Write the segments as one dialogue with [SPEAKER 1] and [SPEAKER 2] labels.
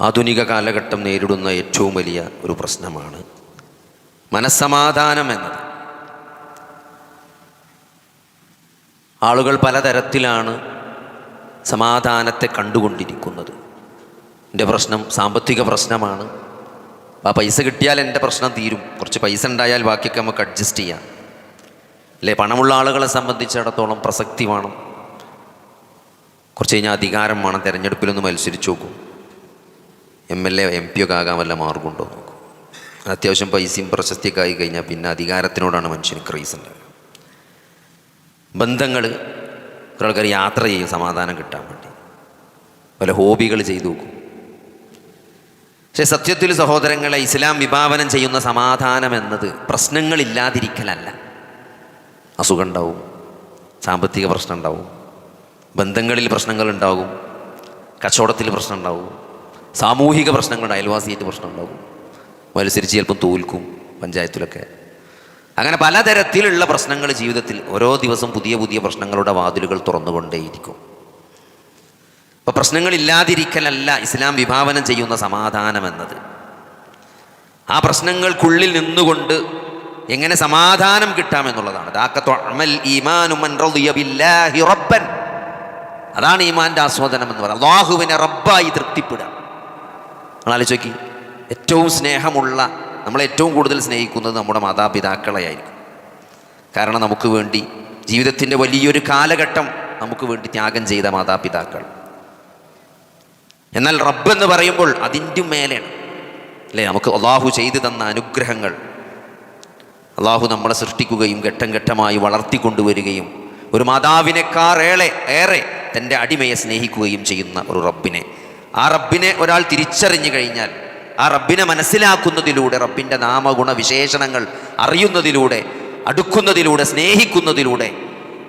[SPEAKER 1] ആധുനിക കാലഘട്ടം നേരിടുന്ന ഏറ്റവും വലിയ ഒരു പ്രശ്നമാണ് മനസ്സമാധാനം എന്നത്. ആളുകൾ പലതരത്തിലാണ് സമാധാനത്തെ കണ്ടുകൊണ്ടിരിക്കുന്നത്. എന്റെ പ്രശ്നം സാമ്പത്തിക പ്രശ്നമാണ്. ആ പൈസ കിട്ടിയാൽ എന്റെ പ്രശ്നം തീരും. കുറച്ച് പൈസ ഉണ്ടായാൽ ബാക്കിയൊക്കെ നമുക്ക് അഡ്ജസ്റ്റ് ചെയ്യാം. അല്ലേ? പണമുള്ള ആളുകളെ സംബന്ധിച്ചിടത്തോളം പ്രസക്തി വേണം. കുറച്ച് കഴിഞ്ഞാൽ അധികാരം വേണം. തിരഞ്ഞെടുപ്പിലൊന്ന് മത്സരിച്ചു നോക്കും. M L A M P ഒക്കെ ആകാൻ വല്ല മാർഗമുണ്ടോ? നോക്കും അത്യാവശ്യം പൈസയും പ്രശസ്തിയൊക്കെ ആയി കഴിഞ്ഞാൽ പിന്നെ അധികാരത്തിനോടാണ് മനുഷ്യന് ക്രൈസ് ഉണ്ടാകുക ബന്ധങ്ങൾ ഒരാൾക്കാർ യാത്ര ചെയ്യും സമാധാനം കിട്ടാൻ വേണ്ടി. പല ഹോബികൾ ചെയ്തു നോക്കും. പക്ഷെ സത്യത്തിൽ സഹോദരങ്ങളെ ഇസ്ലാം വിഭാവനം ചെയ്യുന്ന സമാധാനം എന്നത് പ്രശ്നങ്ങളില്ലാതിരിക്കലല്ല. അസുഖം ഉണ്ടാവും സാമ്പത്തിക പ്രശ്നം ഉണ്ടാവും ബന്ധങ്ങളിൽ പ്രശ്നങ്ങൾ ഉണ്ടാവും കച്ചവടത്തിൽ പ്രശ്നം ഉണ്ടാവും സാമൂഹിക പ്രശ്നങ്ങളുണ്ട് അയൽവാസിയായിട്ട് പ്രശ്നം ഉണ്ടാകും മത്സരിച്ച് ചിലപ്പം തോൽക്കും പഞ്ചായത്തിലൊക്കെ. അങ്ങനെ പലതരത്തിലുള്ള പ്രശ്നങ്ങൾ ജീവിതത്തിൽ ഓരോ ദിവസം പുതിയ പുതിയ പ്രശ്നങ്ങളുടെ വാതിലുകൾ തുറന്നുകൊണ്ടേയിരിക്കും. അപ്പോൾ പ്രശ്നങ്ങളില്ലാതിരിക്കലല്ല ഇസ്ലാം വിഭാവനം ചെയ്യുന്ന സമാധാനം എന്നത്. ആ പ്രശ്നങ്ങൾക്കുള്ളിൽ നിന്നുകൊണ്ട് എങ്ങനെ സമാധാനം കിട്ടാമെന്നുള്ളതാണ് അതാണ് ഈമാന്റെ ആസ്വാദനം എന്ന് പറയുന്നത്. അള്ളാഹുവിനെ റബ്ബായി തൃപ്തിപ്പെടുക. ആലോചിക്കി. ഏറ്റവും സ്നേഹമുള്ള നമ്മളെ ഏറ്റവും കൂടുതൽ സ്നേഹിക്കുന്നത് നമ്മുടെ മാതാപിതാക്കളെ ആയിരിക്കും കാരണം നമുക്ക് വേണ്ടി ജീവിതത്തിന്റെ വലിയൊരു കാലഘട്ടം നമുക്ക് വേണ്ടി ത്യാഗം ചെയ്ത മാതാപിതാക്കൾ. എന്നാൽ റബ്ബ് എന്ന് പറയുമ്പോൾ അതിന്റെ മേലെയാണ്. അല്ലേ? നമുക്ക് അള്ളാഹു ചെയ്തു തന്ന അനുഗ്രഹങ്ങൾ. അള്ളാഹു നമ്മളെ സൃഷ്ടിക്കുകയും ഘട്ടം ഘട്ടമായി വളർത്തിക്കൊണ്ടുവരികയും ഒരു മാതാവിനേക്കാൾ ഏറെ ഏറെ തന്റെ അടിമയെ സ്നേഹിക്കുകയും ചെയ്യുന്ന ഒരു റബ്ബിനെ ആ റബ്ബിനെ ഒരാൾ തിരിച്ചറിഞ്ഞു കഴിഞ്ഞാൽ ആ റബ്ബിനെ മനസ്സിലാക്കുന്നതിലൂടെ റബ്ബിന്റെ നാമഗുണ വിശേഷണങ്ങൾ അറിയുന്നതിലൂടെ അടുക്കുന്നതിലൂടെ സ്നേഹിക്കുന്നതിലൂടെ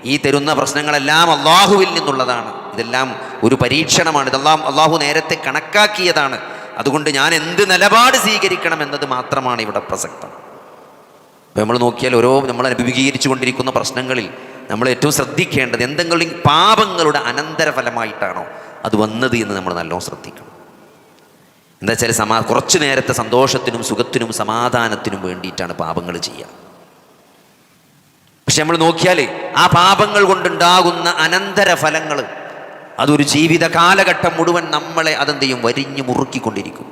[SPEAKER 1] ഈ തരുന്ന പ്രശ്നങ്ങളെല്ലാം അള്ളാഹുവിൽ നിന്നുള്ളതാണ്. ഇതെല്ലാം ഒരു പരീക്ഷണമാണ്. ഇതെല്ലാം അള്ളാഹു നേരത്തെ കണക്കാക്കിയതാണ്. അതുകൊണ്ട് ഞാൻ എന്ത് നിലപാട് സ്വീകരിക്കണം എന്നത് മാത്രമാണ് ഇവിടെ പ്രസക്തം. നമ്മൾ നോക്കിയാൽ ഓരോ നമ്മൾ അഭിമുഖീകരിച്ചു കൊണ്ടിരിക്കുന്ന പ്രശ്നങ്ങളിൽ നമ്മൾ ഏറ്റവും ശ്രദ്ധിക്കേണ്ടത് എന്തെങ്കിലും പാപങ്ങളുടെ അനന്തരഫലമായിട്ടാണോ അത് വന്നത് എന്ന് നമ്മൾ നല്ലോണം ശ്രദ്ധിക്കണം. എന്താ വെച്ചാൽ സമാ കുറച്ചു നേരത്തെ സന്തോഷത്തിനും സുഖത്തിനും സമാധാനത്തിനും വേണ്ടിയിട്ടാണ് പാപങ്ങൾ ചെയ്യുക. പക്ഷെ നമ്മൾ നോക്കിയാൽ ആ പാപങ്ങൾ കൊണ്ടുണ്ടാകുന്ന അനന്തരഫലങ്ങൾ അതൊരു ജീവിത കാലഘട്ടം മുഴുവൻ നമ്മളെ അതെന്ത് ചെയ്യും? വരിഞ്ഞു മുറുക്കിക്കൊണ്ടിരിക്കും.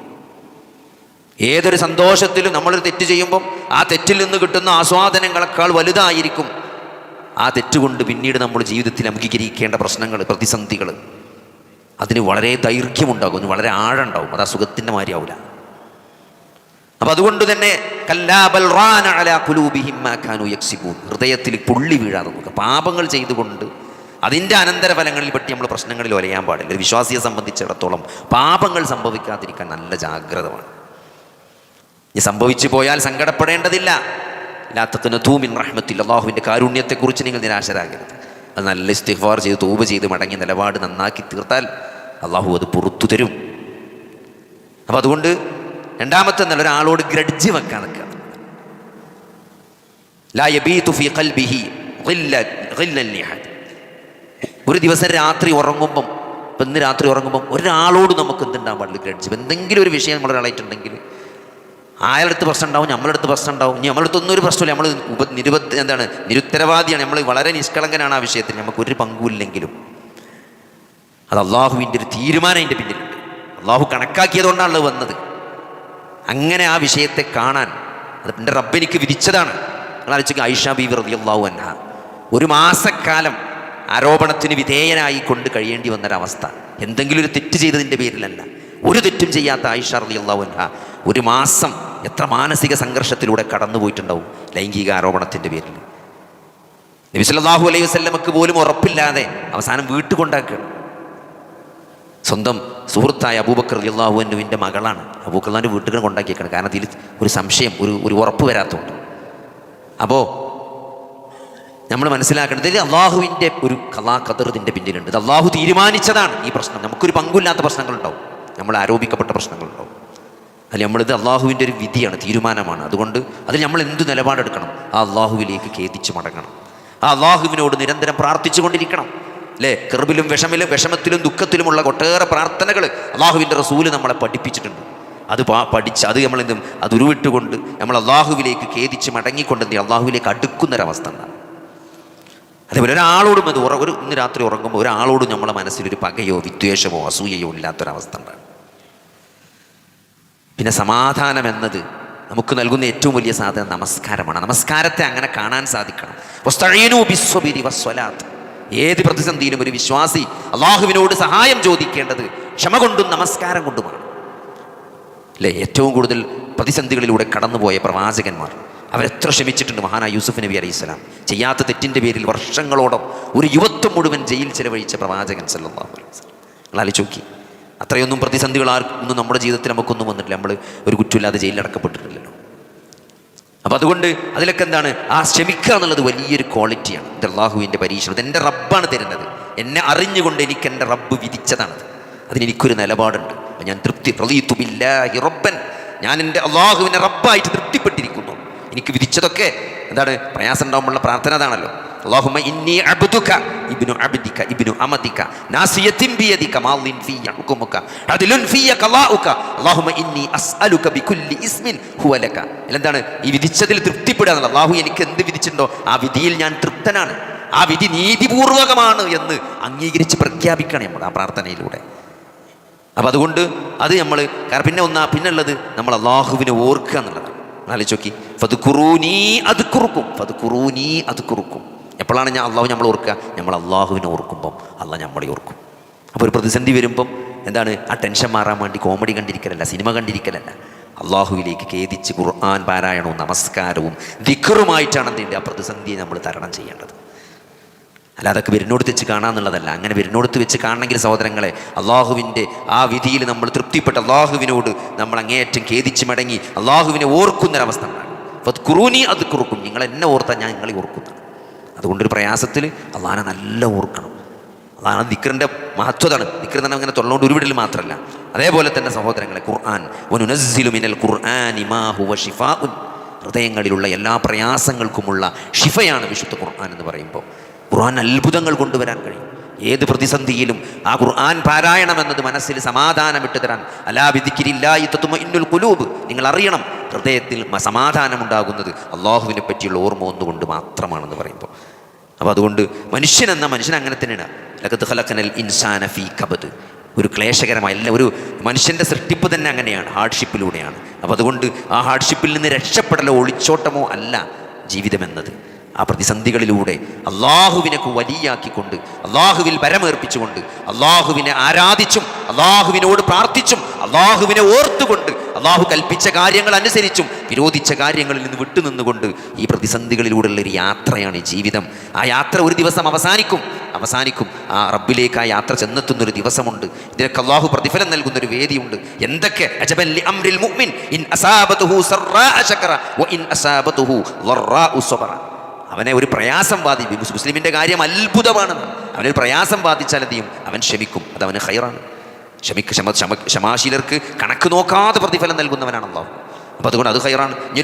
[SPEAKER 1] ഏതൊരു സന്തോഷത്തിലും നമ്മളൊരു തെറ്റ് ചെയ്യുമ്പം ആ തെറ്റിൽ നിന്ന് കിട്ടുന്ന ആസ്വാദനങ്ങളെക്കാൾ വലുതായിരിക്കും ആ തെറ്റുകൊണ്ട് പിന്നീട് നമ്മൾ ജീവിതത്തിൽ അംഗീകരിക്കേണ്ട പ്രശ്നങ്ങൾ പ്രതിസന്ധികൾ അതിന് വളരെ ദൈർഘ്യമുണ്ടാകും വളരെ ആഴമുണ്ടാവും അത് ആ സുഖത്തിന്റെ മാതിരി ആവില്ല അപ്പം അതുകൊണ്ട് തന്നെ ഹൃദയത്തിൽ പുള്ളി വീഴാതെ നോക്കുക. പാപങ്ങൾ ചെയ്തുകൊണ്ട് അതിന്റെ അനന്തരഫലങ്ങളിൽ പറ്റി നമ്മൾ പ്രശ്നങ്ങളിൽ ഒലയാൻ പാടില്ല. ഒരു വിശ്വാസിയെ സംബന്ധിച്ചിടത്തോളം പാപങ്ങൾ സംഭവിക്കാതിരിക്കാൻ നല്ല ജാഗ്രത വേണം ഇനി സംഭവിച്ചു പോയാൽ സങ്കടപ്പെടേണ്ടതില്ല. ലാത്തത്തിന് തൂമിൻ റഹ്മത്തിൽ അള്ളാഹുവിന്റെ കാരുണ്യത്തെക്കുറിച്ച് നിങ്ങൾ നിരാശരാകരുത്. അത് നല്ല ഇസ്തിഫാർ ചെയ്ത് തൂബ് ചെയ്ത് മടങ്ങി നിലപാട് നന്നാക്കി തീർത്താൽ അള്ളാഹു അത് പുറത്തു തരും. അപ്പം അതുകൊണ്ട് രണ്ടാമത്തെ നല്ല ഒരാളോട് ഗ്രഡ്ജ് വെക്കാൻ നിൽക്കുക. ഒരു ദിവസം രാത്രി ഉറങ്ങുമ്പം ഇപ്പം ഇന്ന് രാത്രി ഉറങ്ങുമ്പം ഒരാളോട് നമുക്ക് എന്തുണ്ടാകാൻ പാടില്ല ഗ്രഡ്ജ്. എന്തെങ്കിലും ഒരു വിഷയം നമ്മൾ ഒരാളായിട്ടുണ്ടെങ്കിൽ അയാളടുത്ത് പ്രശ്നം ഉണ്ടാവും നമ്മളടുത്ത് പ്രശ്നം ഉണ്ടാവും ഇനി നമ്മളടുത്തൊന്നും ഒരു പ്രശ്നമില്ല നമ്മൾ ഉപ നിരുപ എന്താണ് നിരുത്തരവാദിയാണ്. നമ്മൾ വളരെ നിഷ്കളങ്കനാണ് ആ വിഷയത്തിൽ. നമുക്കൊരു പങ്കുമില്ലെങ്കിലും. അത് അള്ളാഹുവിന്റെ ഒരു തീരുമാനം അതിന്റെ പിന്നിലുണ്ട്. അള്ളാഹു കണക്കാക്കിയതുകൊണ്ടാണല്ലോ വന്നത്. അങ്ങനെ ആ വിഷയത്തെ കാണാൻ അത് എന്റെ റബ്ബെനിക്ക് വിധിച്ചതാണ്. ആലോചിക്കുക ഐഷ ബീവി റബി അള്ളാഹു അൻഹ. ഒരു മാസക്കാലം ആരോപണത്തിന് വിധേയനായി കൊണ്ട് കഴിയേണ്ടി വന്നൊരവസ്ഥ. എന്തെങ്കിലും ഒരു തെറ്റ് ചെയ്തതിന്റെ പേരിലല്ല. ഒരു തെറ്റും ചെയ്യാത്ത ആയിഷ റതി അള്ളാഹു അൻഹ. ഒരു മാസം എത്ര മാനസിക സംഘർഷത്തിലൂടെ കടന്നുപോയിട്ടുണ്ടാവും ലൈംഗിക ആരോപണത്തിന്റെ പേരിൽ. നബി സല്ലല്ലാഹു അലൈഹി വസല്ലമക്ക് പോലും ഉറപ്പില്ലാതെ അവസാനം വീട്ടു കൊണ്ടാക്കുകയാണ് സ്വന്തം സുഹൃത്തായ അബൂബക്കർ അള്ളാഹുവിന്റെ മകളാണ്. അബൂക്കല്ലാന്റെ വീട്ടുകൾ കൊണ്ടാക്കിയേക്കണം. കാരണം അതിൽ ഒരു സംശയം ഒരു ഒരു ഉറപ്പ് വരാത്തതുകൊണ്ട്. അപ്പോൾ നമ്മൾ മനസ്സിലാക്കേണ്ടത് ഇത് അള്ളാഹുവിന്റെ ഒരു കലാ കതിർതിന്റെ പിന്നിലുണ്ട്. ഇത് അള്ളാഹു തീരുമാനിച്ചതാണ് ഈ പ്രശ്നം. നമുക്കൊരു പങ്കുമില്ലാത്ത പ്രശ്നങ്ങളുണ്ടാവും. നമ്മൾ ആരോപിക്കപ്പെട്ട പ്രശ്നങ്ങളുണ്ടാവും. അതിൽ നമ്മളിത് അള്ളാഹുവിന്റെ ഒരു വിധിയാണ് തീരുമാനമാണ്. അതുകൊണ്ട് അതിൽ നമ്മൾ എന്ത് നിലപാടെടുക്കണം? ആ അള്ളാഹുവിലേക്ക് ഖേദിച്ച് മടങ്ങണം. ആ അള്ളാഹുവിനോട് നിരന്തരം പ്രാർത്ഥിച്ചു കൊണ്ടിരിക്കണം അല്ലേ? കെറുബിലും വിഷമിലും വിഷമത്തിലും ദുഃഖത്തിലുമുള്ള ഒട്ടേറെ പ്രാർത്ഥനകൾ അള്ളാഹുവിന്റെ റസൂൽ നമ്മളെ പഠിപ്പിച്ചിട്ടുണ്ട്. അത് പഠിച്ച് അത് നമ്മളെന്തും അത് ഉരുവിട്ടുകൊണ്ട് നമ്മൾ അള്ളാഹുവിലേക്ക് ഖേദിച്ച് മടങ്ങിക്കൊണ്ട് എന്ത്? അള്ളാഹുവിലേക്ക് അടുക്കുന്നൊരവസ്ഥ എന്താണ് അതേപോലെ ഒരാളോടും അത് ഒരു ഇന്ന് രാത്രി ഉറങ്ങുമ്പോൾ ഒരാളോടും നമ്മളെ മനസ്സിലൊരു പകയോ വിദ്വേഷമോ അസൂയയോ ഇല്ലാത്തൊരവസ്ഥ ഉണ്ടാകും പിന്നെ സമാധാനം എന്നത് നമുക്ക് നൽകുന്ന ഏറ്റവും വലിയ സാധനം നമസ്കാരമാണ്. നമസ്കാരത്തെ അങ്ങനെ കാണാൻ സാധിക്കണം. വസ്വലാത്ത്. ഏത് പ്രതിസന്ധിയിലും ഒരു വിശ്വാസി അള്ളാഹുവിനോട് സഹായം ചോദിക്കേണ്ടത് ക്ഷമ കൊണ്ടും നമസ്കാരം കൊണ്ടുമാണ്. അല്ലേ? ഏറ്റവും കൂടുതൽ പ്രതിസന്ധികളിലൂടെ കടന്നുപോയ പ്രവാചകന്മാർ. അവരെത്ര ക്ഷമിച്ചിട്ടുണ്ട് മഹാനായ യൂസുഫ് നബി അലൈഹി സ്വലാം. ചെയ്യാത്ത തെറ്റിന്റെ പേരിൽ വർഷങ്ങളോളം ഒരു യുവത്വം മുഴുവൻ ജയിൽ ചെലവഴിച്ച പ്രവാചകൻ സല്ലല്ലാഹു അലൈഹി വസല്ലം. നിങ്ങൾ ആലോചിച്ച് നോക്കി. അത്രയൊന്നും പ്രതിസന്ധികൾ ആർക്കൊന്നും നമ്മുടെ ജീവിതത്തിൽ നമുക്കൊന്നും വന്നിട്ടില്ല. നമ്മൾ ഒരു കുറ്റമില്ലാതെ ജയിലിൽ അടക്കപ്പെട്ടിട്ടില്ലല്ലോ. അപ്പം അതുകൊണ്ട് അതിലൊക്കെ എന്താണ്? ആ ശ്രമിക്കുക എന്നുള്ളത് വലിയൊരു ക്വാളിറ്റിയാണ്. ഇത് അള്ളാഹുവിന്റെ പരീക്ഷണം. എന്റെ റബ്ബാണ് തരുന്നത്. എന്നെ അറിഞ്ഞുകൊണ്ട് എനിക്ക് എന്റെ റബ്ബ് വിധിച്ചതാണത് അതിന് എനിക്കൊരു നിലപാടുണ്ട്. ഞാൻ തൃപ്തി പ്രതീത്തുമില്ല ബില്ലാഹി റബ്ബൻ. ഞാൻ എന്റെ അള്ളാഹുവിനെ റബ്ബായിട്ട് തൃപ്തിപ്പെട്ടിരിക്കുന്നു. എനിക്ക് വിധിച്ചതൊക്കെ എന്താണ്? പ്രയാസം ഉണ്ടാകുമ്പോഴുള്ള പ്രാർത്ഥന അതാണല്ലോ. اللهم إني عبدك ابن عبدك ابن أمتك ناصية بيدك ماض في حكمك عدل في قضاؤك اللهم إني أسألك بكل اسم هو لك എന്താണ് ഈ വിധിച്ചതിൽ തൃപ്തിപ്പെടുക എന്നുള്ളത് അള്ളാഹു എനിക്ക് എന്ത് വിധിച്ചിട്ടുണ്ടോ ആ വിധിയിൽ ഞാൻ തൃപ്തനാണ് ആ വിധി നീതിപൂർവകമാണ് എന്ന് അംഗീകരിച്ച് പ്രഖ്യാപിക്കണം നമ്മൾ ആ പ്രാർത്ഥനയിലൂടെ അപ്പം അതുകൊണ്ട് അത് നമ്മൾ കാരണം പിന്നെ ഒന്നാ പിന്നെ ഉള്ളത് നമ്മൾ അള്ളാഹുവിനെ ഓർക്കുക എന്നുള്ളതാണ് ആലോചിച്ചോക്കി ഫത് കുറൂനീ അത് കുറുക്കും ഫത് കുറൂനീ അത് കുറുക്കും എപ്പോഴാണ് ഞാൻ അള്ളാഹു നമ്മൾ ഓർക്കുക. നമ്മൾ അള്ളാഹുവിനെ ഓർക്കുമ്പം അള്ളാഹ് നമ്മളെ ഓർക്കും. അപ്പോൾ ഒരു പ്രതിസന്ധി വരുമ്പം എന്താണ്? ആ ടെൻഷൻ മാറാൻ വേണ്ടി കോമഡി കണ്ടിരിക്കലല്ല സിനിമ കണ്ടിരിക്കലല്ല. അള്ളാഹുവിലേക്ക് ഖേദിച്ച് ഖുർആൻ പാരായണവും നമസ്കാരവും ദിഖറുമായിട്ടാണ് എന്തിന്റെ ആ പ്രതിസന്ധിയെ നമ്മൾ തരണം ചെയ്യേണ്ടത്. അല്ലാതെ വരുന്നോടത്ത് വെച്ച് കാണാമെന്നുള്ളതല്ല അങ്ങനെ വരുന്നോടത്ത് വെച്ച് കാണണമെങ്കിൽ സഹോദരങ്ങളെ അള്ളാഹുവിന്റെ ആ വിധിയിൽ നമ്മൾ തൃപ്തിപ്പെട്ട് അള്ളാഹുവിനോട് നമ്മൾ അങ്ങേയറ്റം ഖേദിച്ച് മടങ്ങി അള്ളാഹുവിനെ ഓർക്കുന്നൊരവസ്ഥ ഉണ്ടാകും അത് കുറൂനി അത് കുറുക്കും നിങ്ങൾ എന്നെ ഓർത്താൽ ഞാൻ നിങ്ങളെ ഓർക്കുന്നതാണ് അതുകൊണ്ടൊരു പ്രയാസത്തിൽ അള്ളഹാനെ നല്ല ഓർക്കണം. അതാണ് ദിക്കറിന്റെ മഹത്വതാണ്. ദിക്കർ തന്നെ അങ്ങനെ തൊള്ളോണ്ട് ഉരുവിടൽ മാത്രമല്ല അതേപോലെ തന്നെ സഹോദരങ്ങളെ ഖുർആൻ. മിനൽ ഖുർആൻ ഹൃദയങ്ങളിലുള്ള എല്ലാ പ്രയാസങ്ങൾക്കുമുള്ള ഷിഫയാണ് വിശുദ്ധ ഖുർആൻ എന്ന് പറയുമ്പോൾ. ഖുർആൻ അത്ഭുതങ്ങൾ കൊണ്ടുവരാൻ കഴിയും. ഏത് പ്രതിസന്ധിയിലും ആ ഖുർആൻ പാരായണം എന്നത് മനസ്സിൽ സമാധാനം ഇട്ടു തരാൻ. അലാ വിധിക്കിരില്ലായി ഇന്നുൽ കുലൂബ് നിങ്ങൾ അറിയണം ഹൃദയത്തിൽ സമാധാനമുണ്ടാകുന്നത് അള്ളാഹുവിനെ പറ്റിയുള്ള ഓർമ്മ ഒന്നുകൊണ്ട് മാത്രമാണെന്ന് പറയുമ്പോൾ. അപ്പോൾ അതുകൊണ്ട് മനുഷ്യൻ എന്ന മനുഷ്യൻ അങ്ങനെ തന്നെയാണ്. ലഖത്ത് ഖലഖനൽ ഇൻസാന ഫീ കബദ്. ഒരു ക്ലേശകരമായ അല്ല ഒരു മനുഷ്യന്റെ സൃഷ്ടിപ്പ് തന്നെ അങ്ങനെയാണ് ഹാർഡ്ഷിപ്പിലൂടെയാണ്. അപ്പോൾ അതുകൊണ്ട് ആ ഹാർഡ്ഷിപ്പിൽ നിന്ന് രക്ഷപ്പെടലോ ഒളിച്ചോട്ടമോ അല്ല ജീവിതമെന്നത്. ആ പ്രതിസന്ധികളിലൂടെ അള്ളാഹുവിനെ വലിയാക്കിക്കൊണ്ട് അള്ളാഹുവിൽ പരമേർപ്പിച്ചുകൊണ്ട് അള്ളാഹുവിനെ ആരാധിച്ചും അള്ളാഹുവിനോട് പ്രാർത്ഥിച്ചും അള്ളാഹുവിനെ ഓർത്തുകൊണ്ട് അള്ളാഹു കൽപ്പിച്ച കാര്യങ്ങൾ അനുസരിച്ചും വിരോധിച്ച കാര്യങ്ങളിൽ നിന്ന് വിട്ടുനിന്നുകൊണ്ട് ഈ പ്രതിസന്ധികളിലൂടെയുള്ള ഒരു യാത്രയാണ് ജീവിതം. ആ യാത്ര ഒരു ദിവസം അവസാനിക്കും. അവസാനിക്കും. ആ റബ്ബിലേക്ക് ആ യാത്ര ചെന്നെത്തുന്നൊരു ദിവസമുണ്ട്. ഇതിനൊക്കെ അള്ളാഹു പ്രതിഫലം നൽകുന്ന ഒരു വേദിയുണ്ട്. എന്തൊക്കെ? മുഅ്മിൻ. ഇൻ വ ഇൻ അവനെ ഒരു പ്രയാസം മുസ് മുസ്ലിമിന്റെ കാര്യം അത്ഭുതമാണ് അവനൊരു പ്രയാസം ബാധിച്ചാൽ അവൻ ക്ഷമിക്കും. അത് അവന് ഹൈറാണ് ക്ഷമിക്ക് ക്ഷമ ക്ഷമ ക്ഷമാശീലർക്ക് കണക്ക് നോക്കാതെ പ്രതിഫലം നൽകുന്നവനാണ് അള്ളാഹു അപ്പോൾ അതുകൊണ്ട് അത് ഹൈറാണ്. ഇനി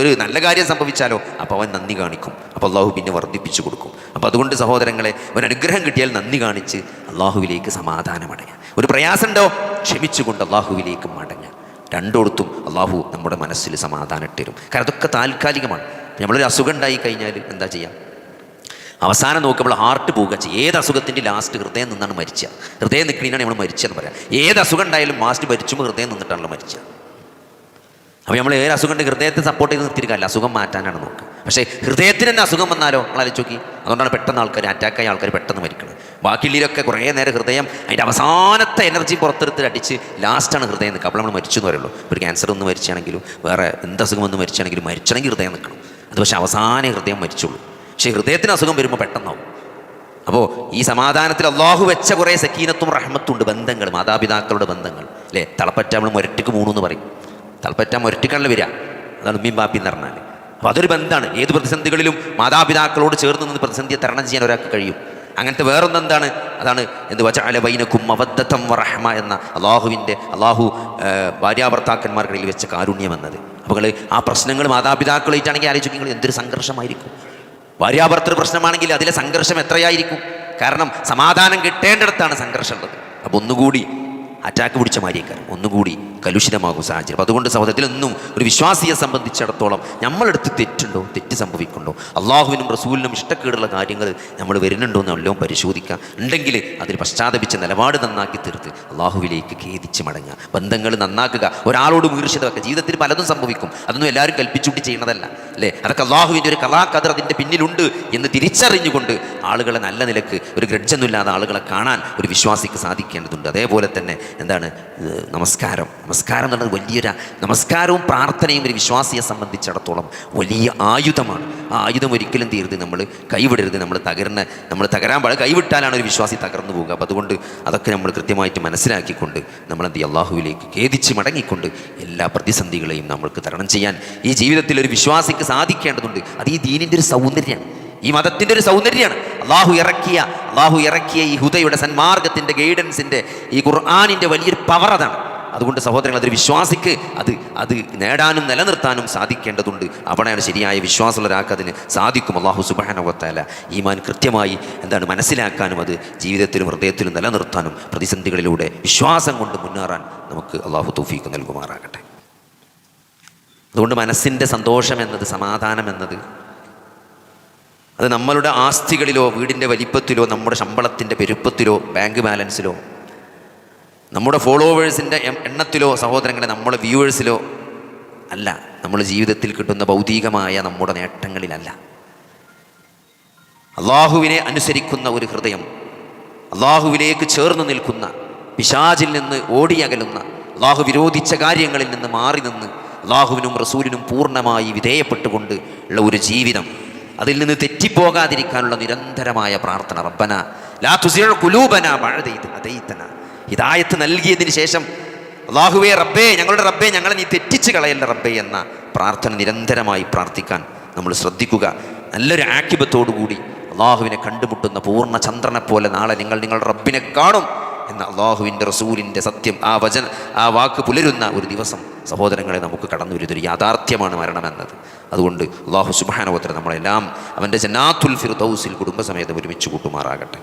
[SPEAKER 1] ഒരു നല്ല കാര്യം സംഭവിച്ചാലോ? അപ്പോൾ അവൻ നന്ദി കാണിക്കും. അപ്പോൾ അള്ളാഹു പിന്നെ വർദ്ധിപ്പിച്ചു കൊടുക്കും. അപ്പോൾ അതുകൊണ്ട് സഹോദരങ്ങളെ ഒരു അനുഗ്രഹം കിട്ടിയാൽ നന്ദി കാണിച്ച് അള്ളാഹുവിലേക്ക് സമാധാനം അടങ്ങുക ഒരു പ്രയാസം ഉണ്ടോ ക്ഷമിച്ചുകൊണ്ട് അള്ളാഹുവിലേക്ക് മടങ്ങുക രണ്ടോടത്തും അള്ളാഹു നമ്മുടെ മനസ്സിൽ സമാധാനം ഇട്ടിരും കാരണം അതൊക്കെ താൽക്കാലികമാണ്. നമ്മളൊരു അസുഖം ഉണ്ടായി കഴിഞ്ഞാൽ എന്താ ചെയ്യുക അവസാനം നോക്കുമ്പോൾ ഹാർട്ട് പോവുക ചെയ്യും. ഏത് അസുഖത്തിന്റെ ലാസ്റ്റ് ഹൃദയം നിന്നാണ് മരിച്ച? ഹൃദയം നിൽക്കണീനാണ് നമ്മൾ മരിച്ചതെന്ന് പറയാം. ഏത് അസുഖം ഉണ്ടായാലും മാസ്റ്റ് മരിച്ചുമ്പോൾ ഹൃദയം നിന്നിട്ടാണല്ലോ മരിച്ച. അപ്പോൾ നമ്മൾ ഏത് അസുഖം ഉണ്ട് ഹൃദയത്തെ സപ്പോർട്ട് ചെയ്ത് നിർത്തിയിരിക്കാല്ല അസുഖം മാറ്റാനാണ് നോക്കുക. പക്ഷേ ഹൃദയത്തിന് തന്നെ അസുഖം വന്നാലോ? നമ്മൾ ആലോചിച്ച് നോക്കി. അതുകൊണ്ടാണ് പെട്ടെന്ന് ആൾക്കാർ അറ്റാക്കായ ആൾക്കാർ പെട്ടെന്ന് മരിക്കുന്നത് ബാക്കിയുള്ളവരൊക്കെ കുറേ നേരം ഹൃദയം അതിന്റെ അവസാനത്തെ എനർജി പുറത്തെടുത്ത് അടിച്ച് ലാസ്റ്റാണ് ഹൃദയം നിൽക്കുക. അപ്പോൾ നമ്മൾ മരിച്ചു എന്ന് പറയുള്ളൂ. ഒരു ക്യാൻസർ ഒന്ന് മരിച്ചാണെങ്കിലും വേറെ എന്ത് അസുഖം ഒന്ന് മരിച്ചാണെങ്കിലും മരിച്ചണമെങ്കിൽ ഹൃദയം നിൽക്കണം. അത് പക്ഷേ അവസാനം ഹൃദയം മരിച്ചുള്ളൂ. പക്ഷേ ഹൃദയത്തിന് അസുഖം വരുമ്പോൾ പെട്ടെന്നാവും. അപ്പോൾ ഈ സമാധാനത്തിൽ അള്ളാഹു വെച്ച കുറേ സക്കീനത്തും റഹ്മത്തും ഉണ്ട് ബന്ധങ്ങൾ മാതാപിതാക്കളുടെ ബന്ധങ്ങൾ. അല്ലേ? തളപ്പറ്റ നമ്മൾ മുരട്ടിക്ക് മൂണെന്ന് പറയും. തളപ്പറ്റ മുരട്ടിക്കാണല്ലോ വരിക? അതാണ് ഉമ്മീം ബാപ്പി എന്ന് പറഞ്ഞാൽ അപ്പോൾ അതൊരു ബന്ധമാണ് ഏത് പ്രതിസന്ധികളിലും മാതാപിതാക്കളോട് ചേർന്ന് നിന്ന് പ്രതിസന്ധിയെ തരണം ചെയ്യാൻ ഒരാൾക്ക് കഴിയും. അങ്ങനത്തെ വേറൊന്നെന്താണ്? അതാണ് എന്ത്? വച്ചാല വൈനക്കും അവദ്ധത്തം വറഹ്മ എന്ന അള്ളാഹുവിന്റെ അള്ളാഹു ഭാര്യാഭർത്താക്കന്മാർക്കിടയിൽ വെച്ച കാരുണ്യം എന്നത്. അപ്പോൾ ആ പ്രശ്നങ്ങൾ മാതാപിതാക്കളായിട്ടാണെങ്കിൽ ആലോചിക്കുക എന്തൊരു സംഘർഷമായിരിക്കും? ഭാര്യാഭർത്തൃ പ്രശ്നമാണെങ്കിൽ അതിലെ സംഘർഷം എത്രയായിരിക്കും? കാരണം സമാധാനം കിട്ടേണ്ടിടത്താണ് സംഘർഷമുള്ളത്. അപ്പോൾ ഒന്നുകൂടി അറ്റാക്ക് പിടിച്ച മാരിയേക്കാരം ഒന്നുകൂടി കലുഷിതമാകും സാഹചര്യം. അതുകൊണ്ട് സഹോദരത്തിലൊന്നും ഒരു വിശ്വാസിയെ സംബന്ധിച്ചിടത്തോളം നമ്മളെടുത്ത് തെറ്റുണ്ടോ? തെറ്റ് സംഭവിക്കുന്നുണ്ടോ? അള്ളാഹുവിനും റസൂലിനും ഇഷ്ടക്കേടുള്ള കാര്യങ്ങൾ നമ്മൾ വരുന്നുണ്ടോ എന്ന് എല്ലാം പരിശോധിക്കുക ഉണ്ടെങ്കിൽ അതിൽ പശ്ചാത്തപിച്ച് നിലപാട് നന്നാക്കി തീർത്ത് അള്ളാഹുവിലേക്ക് ഖേദിച്ച് മടങ്ങുക. ബന്ധങ്ങൾ നന്നാക്കുക. ഒരാളോട് മീർച്ചതൊക്കെ ജീവിതത്തിൽ പലതും സംഭവിക്കും. അതൊന്നും എല്ലാവരും കൽപ്പിച്ചുകൂട്ടി ചെയ്യുന്നതല്ല. അല്ലേ? അതൊക്കെ അള്ളാഹുവിന്റെ ഒരു കലാകഥർ അതിന്റെ പിന്നിലുണ്ട് എന്ന് തിരിച്ചറിഞ്ഞുകൊണ്ട് ആളുകളെ നല്ല നിലയ്ക്ക് ഒരു ഗ്രഡ്ജൊന്നുമില്ലാതെ ആളുകളെ കാണാൻ ഒരു വിശ്വാസിക്ക് സാധിക്കേണ്ടതുണ്ട്. അതേപോലെ തന്നെ എന്താണ് നമസ്കാരം. നമസ്കാരം നമസ്കാരം എന്നുള്ളത് വലിയൊരു നമസ്കാരവും പ്രാർത്ഥനയും ഒരു വിശ്വാസിയെ സംബന്ധിച്ചിടത്തോളം വലിയ ആയുധമാണ്. ആ ആയുധം ഒരിക്കലും തീർത്ത് നമ്മൾ കൈവിടരുത്. നമ്മൾ തകർന്ന നമ്മൾ തകരാൻ പാടില്ല. കൈവിട്ടാലാണ് ഒരു വിശ്വാസി തകർന്നു പോകുക. അപ്പോൾ അതുകൊണ്ട് അതൊക്കെ നമ്മൾ കൃത്യമായിട്ട് മനസ്സിലാക്കിക്കൊണ്ട് ചെയ്യും? അള്ളാഹുവിലേക്ക് ഖേദിച്ച് മടങ്ങിക്കൊണ്ട് എല്ലാ പ്രതിസന്ധികളെയും നമ്മൾക്ക് തരണം ചെയ്യാൻ ഈ ജീവിതത്തിൽ ഒരു വിശ്വാസിക്ക് സാധിക്കേണ്ടതുണ്ട്. അത് ഈ ദീനിന്റെ ഒരു സൗന്ദര്യമാണ്. ഈ മതത്തിന്റെ ഒരു സൗന്ദര്യമാണ്. അള്ളാഹു ഇറക്കിയ അള്ളാഹു ഇറക്കിയ ഈ ഹുദയുടെ സന്മാർഗത്തിന്റെ ഗൈഡൻസിന്റെ ഈ ഖുർആാനിന്റെ വലിയൊരു പവർ അതാണ്. അതുകൊണ്ട് സഹോദരങ്ങൾ അതൊരു വിശ്വാസിക്ക് അത് അത് നേടാനും നിലനിർത്താനും സാധിക്കേണ്ടതുണ്ട്. അവിടെയാണ് ശരിയായ വിശ്വാസമുള്ളൊരാൾക്ക് അതിന് സാധിക്കും. അള്ളാഹു സുബാനവത്തല ഈമാൻ കൃത്യമായി എന്താണ് മനസ്സിലാക്കാനും അത് ജീവിതത്തിലും ഹൃദയത്തിലും നിലനിർത്താനും പ്രതിസന്ധികളിലൂടെ വിശ്വാസം കൊണ്ട് മുന്നേറാൻ നമുക്ക് അള്ളാഹു തൗഫീക്ക് നൽകുമാറാകട്ടെ. അതുകൊണ്ട് മനസ്സിന്റെ സന്തോഷം എന്നത് സമാധാനം എന്നത് അത് നമ്മളുടെ ആസ്തികളിലോ വീടിന്റെ വലിപ്പത്തിലോ നമ്മുടെ ശമ്പളത്തിന്റെ പെരുപ്പത്തിലോ ബാങ്ക് ബാലൻസിലോ നമ്മുടെ ഫോളോവേഴ്സിന്റെ എണ്ണത്തിലോ സഹോദരങ്ങളെ നമ്മുടെ വ്യൂവേഴ്സിലോ അല്ല. നമ്മൾ ജീവിതത്തിൽ കിട്ടുന്ന ഭൗതികമായ നമ്മുടെ നേട്ടങ്ങളിലല്ല. അള്ളാഹുവിനെ അനുസരിക്കുന്ന ഒരു ഹൃദയം അള്ളാഹുവിലേക്ക് ചേർന്ന് നിൽക്കുന്ന പിശാചിൽ നിന്ന് ഓടിയകലുന്ന അള്ളാഹു വിരോധിച്ച കാര്യങ്ങളിൽ നിന്ന് മാറി നിന്ന് അള്ളാഹുവിനും റസൂലിനും പൂർണമായി വിധേയപ്പെട്ടുകൊണ്ട് ഉള്ള ഒരു ജീവിതം. അതിൽ നിന്ന് തെറ്റിപ്പോകാതിരിക്കാനുള്ള നിരന്തരമായ പ്രാർത്ഥന. റബ്ബന ലാ തുസിഴ കുലൂബന മഴതീത് അതൈത്തന ഹിതായത്ത് നൽകിയതിന് ശേഷം അള്ളാഹുവേ റബ്ബേ ഞങ്ങളുടെ റബ്ബേ ഞങ്ങളെ നീ തെറ്റിച്ച് കളയല്ല റബ്ബേ എന്ന പ്രാർത്ഥന നിരന്തരമായി പ്രാർത്ഥിക്കാൻ നമ്മൾ ശ്രദ്ധിക്കുക. നല്ലൊരു ആക്കിബത്തോടുകൂടി അള്ളാഹുവിനെ കണ്ടുമുട്ടുന്ന പൂർണ ചന്ദ്രനെ പോലെ നാളെ നിങ്ങൾ നിങ്ങളുടെ റബ്ബിനെ കാണും. എന്ന അള്ളാഹുവിന്റെ റസൂലിന്റെ സത്യം ആ വചന ആ വാക്ക് പുലരുന്ന ഒരു ദിവസം സഹോദരങ്ങളെ നമുക്ക് കടന്നു വരുന്നൊരു യാഥാർത്ഥ്യമാണ് മരണമെന്നത്. അതുകൊണ്ട് അള്ളാഹു സുബാനോത്തര നമ്മളെല്ലാം അവന്റെ ജന്നാത്തുൽ ഫിർദൗസിൽ കുടുംബസമേതം ഒരുമിച്ച് കൂട്ടുമാറാകട്ടെ.